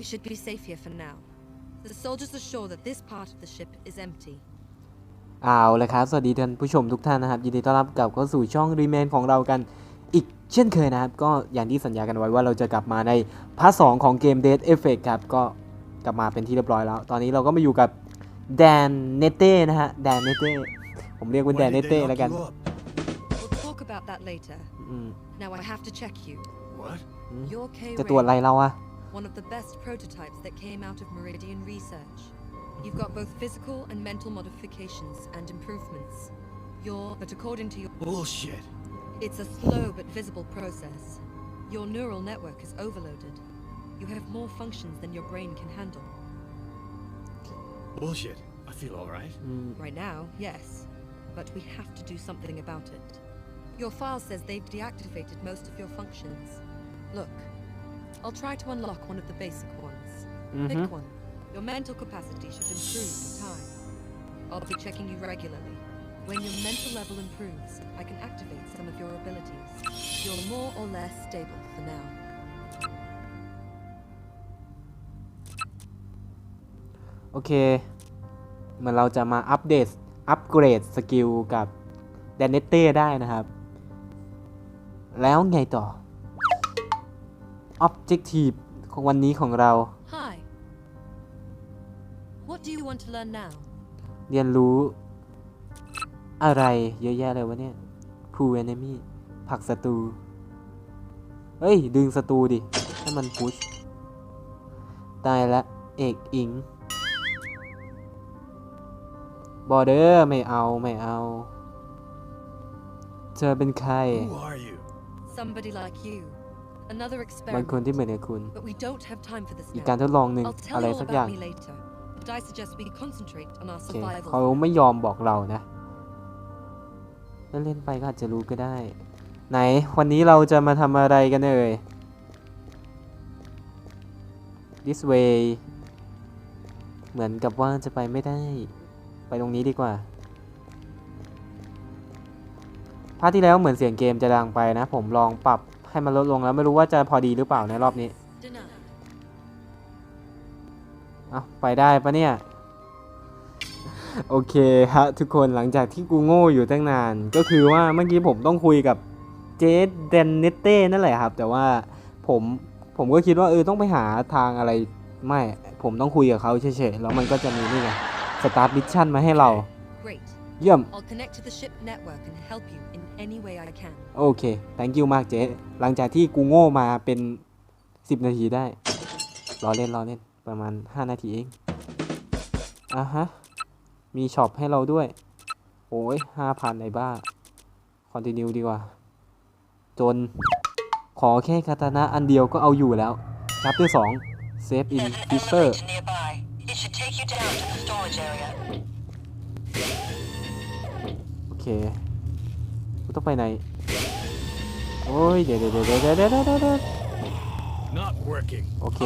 We should be safe here for now. The soldiers are sure that this part of the ship is empty. เอาละครับ สวัสดีท่านผู้ชมทุกท่านนะครับ ยินดีต้อนรับกลับเข้าสู่ช่องรีเมนของเรากันอีกเช่นเคยนะครับ ก็อย่างที่สัญญากันไว้ว่าเราจะกลับมาในพาร์ทสของของเกม Dead Effect ครับ ก็กลับมาเป็นที่เรียบร้อยแล้ว ตอนนี้เราก็มาอยู่กับแดนเนเต้นะฮะ แดนเนเต้ ผมเรียกว่าแดนเนเต้แล้วกัน We'll talk about that later. อืม Now I have to check you. What? Your K จะตรวจอะไรเราอะ one of the best prototypes that came out of Meridian research. You've got both physical and mental modifications and improvements. You're, but according to your, Bullshit. it's a slow but visible process. Your neural network is overloaded. You have more functions than your brain can handle. Bullshit. I feel alright. อืม mm. Right now, yes, but we have to do something about it. Your file says they've deactivated most of your functions. Look, I'll try to unlock one of the basic ones. Mhm. Pick one. Your mental capacity should improve in time. I'll be checking you regularly. When your mental level improves, I can activate some of your abilities. You're more or less stable for now. โอเค เหมือนเราจะมาอัปเดต อัปเกรดสกิลกับแดนเนเต้ได้นะครับ แล้วไงต่อ Objective ของวันนี้ของเรา Hi. What do you want to learn now? เรียนรู้ อะไรเยอะแยะเลยวะเนี่ย Pull enemy ผลักศัตรูเฮ้ย ดึงศัตรูดิ ให้มันพุชตายละ เอกอิงบอเดอร์ไม่เอาไม่เอา เธอเป็นใคร Who are you? Somebody like you. Another บางคน experiment. ที่เหมือนกับคุณ But we don't have time for this อีก now. การทดลองหนึ่ง I'll อะไร tell you สั all กอย่าง about me later. But I suggest we concentrate on our โอเค survival. เขาไม่ยอมบอกเรานะเล่นๆไปก็อาจจะรู้ก็ได้ ไหนวันนี้เราจะมาทำอะไรกันเอ่ย this way เหมือนกับว่าจะไปไม่ได้ ไปตรงนี้ดีกว่าภาคที่แล้วเหมือนเสียงเกมจะดังไปนะ ผมลองปรับ ให้มันลดลงแล้วไม่รู้ว่าจะพอดีหรือเปล่าในรอบนี้เอาไปได้ปะเนี่ย โอเคฮะทุกคนหลังจากที่กูโง่อยู่ตั้งนาน ก็คือว่าเมื่อกี้ผมต้องคุยกับเจสเดนเนเต้นั่นแหละครับ แต่ว่าผมผมก็คิดว่าเออต้องไปหาทางอะไรไม่ ผมต้องคุยกับเขาเฉยๆ แล้วมันก็จะมีนี่ไงสตาร์ทมิชชั่นมาให้เรา เยี่ยม I'll connect to the ship network and help you in any way I can. โอเค thank you มากเจ๊หลังจากที่กูโง่มาเป็น 10 นาทีได้ รอเล่นรอเล่นประมาณ 5 นาทีเอง อะฮะ มีช็อปให้เราด้วย โอ้ย5,000ไอ้บ้า คอนติเนียดีกว่า จน ขอแค่คาตานะอันเดียวก็เอาอยู่แล้วชัปเตอร์2 Save in There's เคกูต้องไปไหน โอ้ย เดี๋ยวเดี๋ยวเดี๋ยวเดี๋ยวเดี๋ยวเดี๋ยวเดี๋ยว Not working. โอเค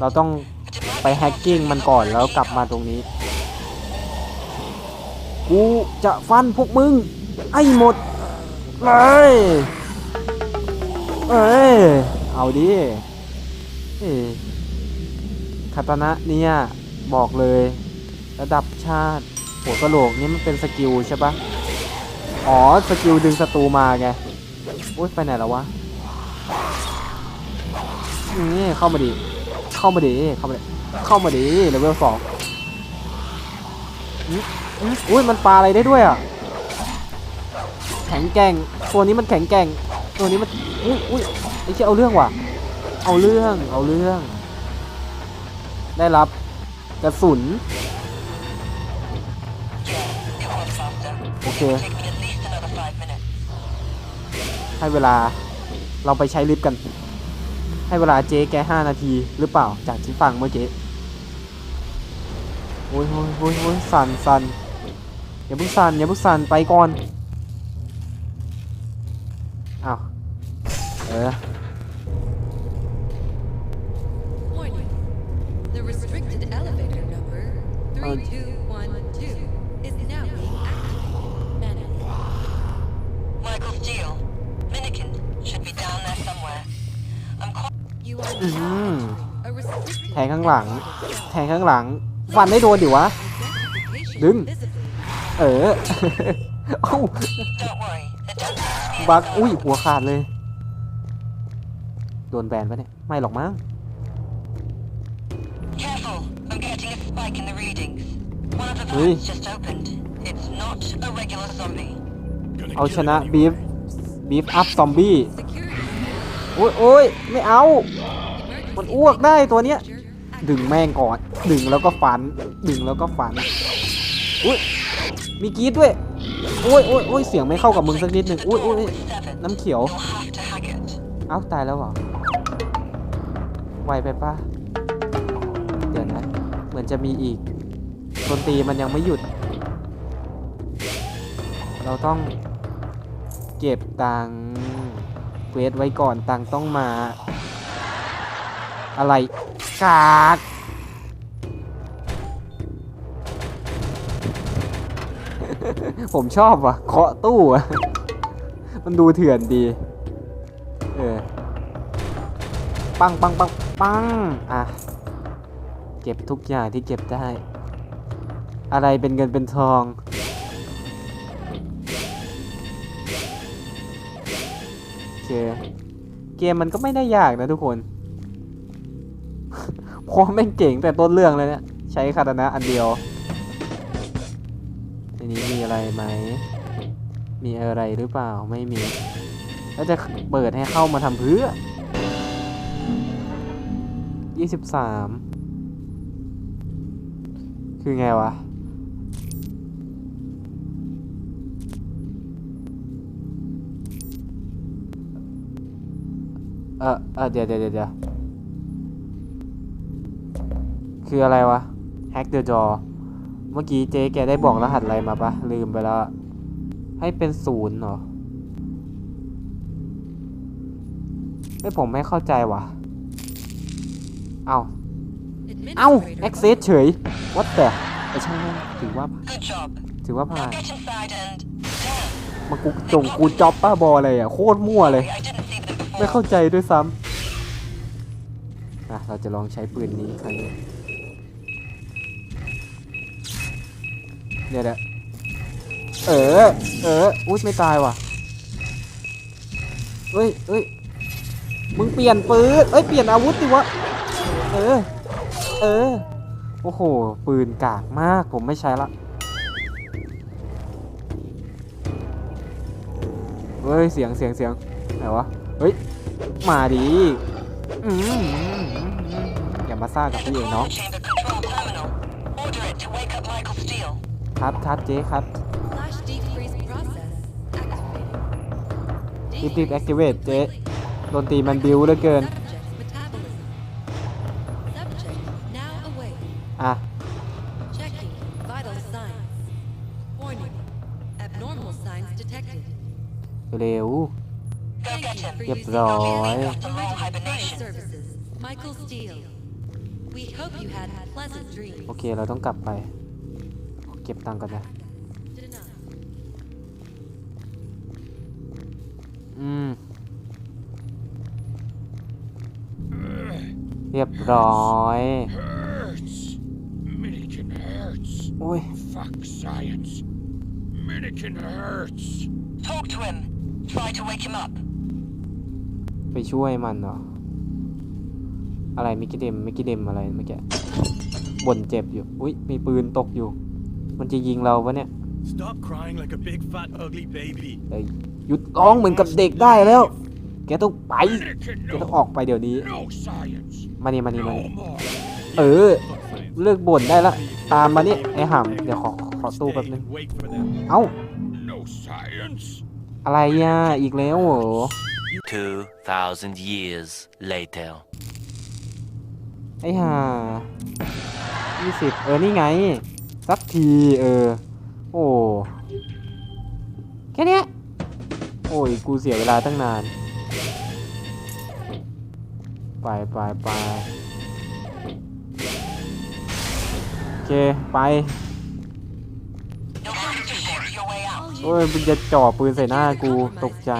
เราต้องไปแฮกกิ้งมันก่อนแล้วกลับมาตรงนี้ กูจะฟันพวกมึง ไอ้หมดเลยเอ้ย เอาดิเอ้ยคาตานะเนี่ย บอกเลย ระดับชาติหัวกะโหลกนี่มันเป็นสกิลใช่ปะ อ๋อ สกิลดึงศัตรูมาไงโอ๊ยไปไหนแล้ววะนี่เข้ามาดิ เข้ามาดิ เข้ามาดิ เข้ามาดิเลเวลสองอืมอืมอุ้ยมันปลาอะไรได้ด้วยอะ แข็งแกร่ง ตัวนี้มันแข็งแกร่ง ตัวนี้มัน อุ้ยอุ้ยไอ้เชี่ยเอาเรื่องว่ะ เอาเรื่อง เอาเรื่อง ได้รับกระสุน โอเค ให้เวลาเราไปใช้ลิฟต์กัน ให้เวลาเจ๊แกห้านาทีหรือเปล่าจากที่ฟังเมื่อกี้โอ้ยโอ้ยโอ้ยโอ้ยสั่นสั่นอย่าเพิ่งสั่นอย่าเพิ่งสั่นไปก่อนอ้าวเออ Warning. The restricted แทงข้างหลัง แทงข้างหลัง ฟันไม่โดนดิวะ ดึง เออบักอุ้ย หัวขาดเลย โดนแบนปะเนี่ย ไม่หรอกมั้งเฮ้ยเอาชนะบีฟบีฟอัพซอมบี้โอ้ยโอ้ยไม่เอา มันอ้วกได้ตัวเนี้ย ดึงแม่งก่อน ดึงแล้วก็ฟัน ดึงแล้วก็ฟัน อุ้ย มีกรีดด้วย โอ้ยโอ้ยโอ้ยเสียงไม่เข้ากับมึงสักนิดหนึ่งอุ้ยอุ้ยน้ำเขียว เอ้าตายแล้วเหรอ ไวไปปะเดี๋ยวนะ เหมือนจะมีอีกดนตรีมันยังไม่หยุด เราต้องเก็บตังค์เวทไว้ก่อนตังต้องมา อะไรกากผมชอบว่ะเคาะตู้อะมันดูเถื่อนดี เออ ปังปังปังปัง อะ เก็บทุกอย่างที่เก็บได้ อะไรเป็นเงินเป็นทอง โอเค เกมมันก็ไม่ได้ยากนะทุกคน พราะแม่งเก่งแต่ต้นเรื่องเลยเนี่ยใช้คาตานะอันเดียวทีนี้มีอะไรไหม มีอะไรหรือเปล่าไม่มี แล้วจะเปิดให้เข้ามาทำเพื่อยี่สิบสามคือไงวะเออเออเดี๋ยวเดี๋ยวเดี๋ยว คืออะไรวะ hack the door เมื่อกี้เจ๊แกได้บอกรหัสอะไรมาปะลืมไปแล้วอะให้เป็นศูนย์เหรอไม่ผมไม่เข้าใจว่ะเอาเอ้า Administrator access เฉย what the ไอช่างแม่งถือว่า Good job. ถือว่าผ่า Now น get inside and... Damn. มากูจงกูจ็อบป้าบออะไรอะ โคตรมั่วเลย I didn't see them ไม่ before. เข้าใจด้วยซ้ำอะเราจะลองใช้ปืนนี้ครั้งนี้ เดี๋ยวเดี๋ยวเออ เออ อุ้ยไม่ตายว่ะเอ้ยเอ้ยมึงเปลี่ยนปืนเอ้ย เปลี่ยนอาวุธดิวะ เออ เออ โอ้โห ปืนกากมาก ผมไม่ใช้ละ เฮ้ย เสียงเสียงเสียงไหนวะ เฮ้ย มาดี อืมอย่ามาซ่ากับพี่เองเน้อง clone chamber control terminal. Order it to wake up Michael Steele. ครับครับเจ๊ครับ Flash defreeze process activated. รีบรีบ activate เจ๊ดนตรีมันบิวเหลือเกิน Subject's metabolism. Subject now awake. อะ Checking vital signs. Warning. Abnormal signs detected. เร็ว Go Thank get you him. for Yep, using rồi. Alien After long Original Prime hibernation. Services. Michael Steele. We hope you had pleasant dreams. โอเค เราต้องกลับไป เก็บตังค์ก่อนนะ Denied. อืม เรียบร้อย Hurts. Minikin hurts. โอ้ย Fuck science. Minikin hurts. Talk to him. Try to wake him up. ไปช่วยมันเหรอ อะไรมิกกี้เดมมิกกี้เดมอะไรเมื่อกี้บ่นเจ็บอยู่ อุ้ยมีปืนตกอยู่ มันจะยิงเราปะเนี่ย Stop crying like a big fat ugly baby. เอ้ยหยุดร้องเหมือนกับเด็กได้แล้ว แกต้องไป Minikin แกต้อง no. ออกไปเดี๋ยวนี้ No science. มานี่มานี่มานี่ No more. เออ Fuck science. เลิกบ่นได้ละ ตามมานี่ไอ้ห่ำเดี๋ยวขอขอตู้แป๊บนึง Wait for them. เอ้า No science. อะไรอะอีกแล้วเหรอ 2,000 years later. ไอ้ห่ายี่สิบเออ นี่ไง สักทีเออ โอ้แค่นี้โอ้ยกูเสียเวลาตั้งนาน ไปไปไปโอเค ไปโอ้ยมึงจะจ่อปืนใส่หน้ากูตกใจ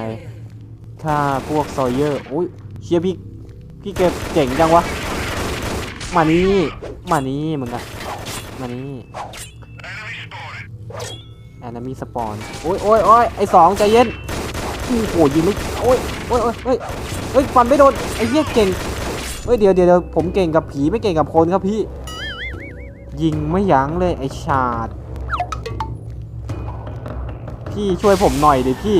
ฆ่าพวกซอยเยอร์อุ้ยเชียพี่พี่เก็บเจ๋งจังวะ มานี่มานี่มึงอะ มานี่แอนมีสปอนโอ้ยโอ้ยโอ้ยไอสองใจเย็นโอ้โหยิงไม่โอ้ยโอ้ยโอ้ยเฮ้ยเฮ้ยฟันไม่โดนไอ้เหี้ยเก่งเฮ้ยเดี๋ยวเดี๋ยวเดี๋ยวผมเก่งกับผีไม่เก่งกับคนครับพี่ ยิงไม่ยั้งเลยไอชาดพี่ช่วยผมหน่อยดิพี่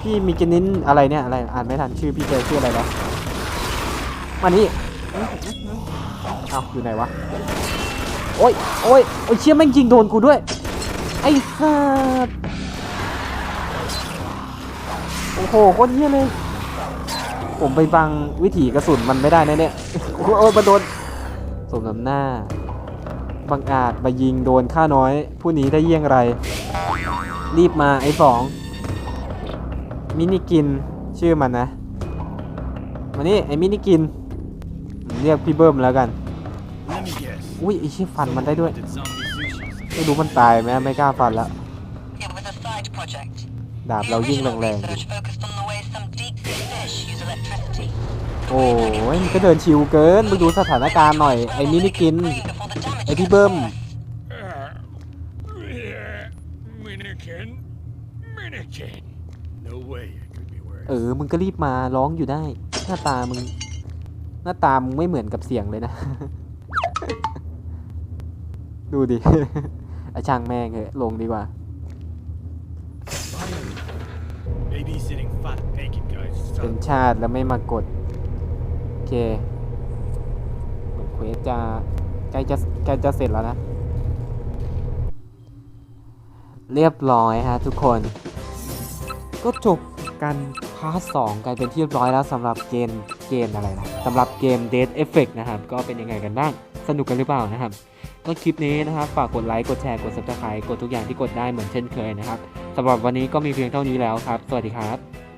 พี่มีกินินอะไรเนี่ยอะไรอ่านไม่ทันชื่อพี่เจชื่ออะไรนะมานี่เอาอยู่ไหนวะ โอ้ยโอ้ยโอ้ยเชี่ยแม่งยิงโดนกูด้วย ไอ้สัสโอ้โหโคตรเหี้ยเลย ผมไปบังวิถีกระสุนมันไม่ได้น่เนี่ย โอ้ยมาโดนสมน้ำหน้า บังอาจมายิงโดนข้าน้อย ผู้นี้ได้เยี่ยงไร รีบมาไอ้สอง มินิกินชื่อมันนะมานี่ไอ้มินิกิน เรียกพี่เบิ้มแล้วกัน อุ้ยไอ้ชี้ยฟันมันได้ด้วย Did zombie sushi. ไม่รู้มันตายไหมไม่กล้าฟันแล้ว It was a side project. ดาบ The เรายิ่ง original แรงๆดิ research focused on the way some deep sea fish use electricity. โอ้ยมันก็เดินชิวเกินมึงดูสถานการณ์หน่อย ไอ้มินิกิน ไอ้พี่เบิ้ม Uh, yeah, Minikin. Minikin. No way it could be worse. เออ มึงก็รีบมาร้องอยู่ได้ หน้าตามึง หน้าตามึงไม่เหมือนกับเสียงเลยนะ ดูดิ ไอาช่างแม่งเหอะลงดีกว่า Babysitting fat naked guys. เป็นชาติแล้วไม่มากด โอเคเหมือนเควสจะใกล้จะใกล้จะเสร็จแล้วนะ เรียบร้อยฮะทุกคน ก็จบกันพาร์ทสองกันเป็นที่เรียบร้อยแล้วสำหรับเกมเกมอะไรนะสำหรับเกม Dead Effect นะครับ ก็เป็นยังไงกันบ้าง สนุกกันหรือเปล่านะครับ ก็คลิปนี้นะครับฝากกดไลค์กดแชร์กด subscribe กดทุกอย่างที่กดได้เหมือนเช่นเคยนะครับสำหรับวันนี้ก็มีเพียงเท่านี้แล้วครับ สวัสดีครับ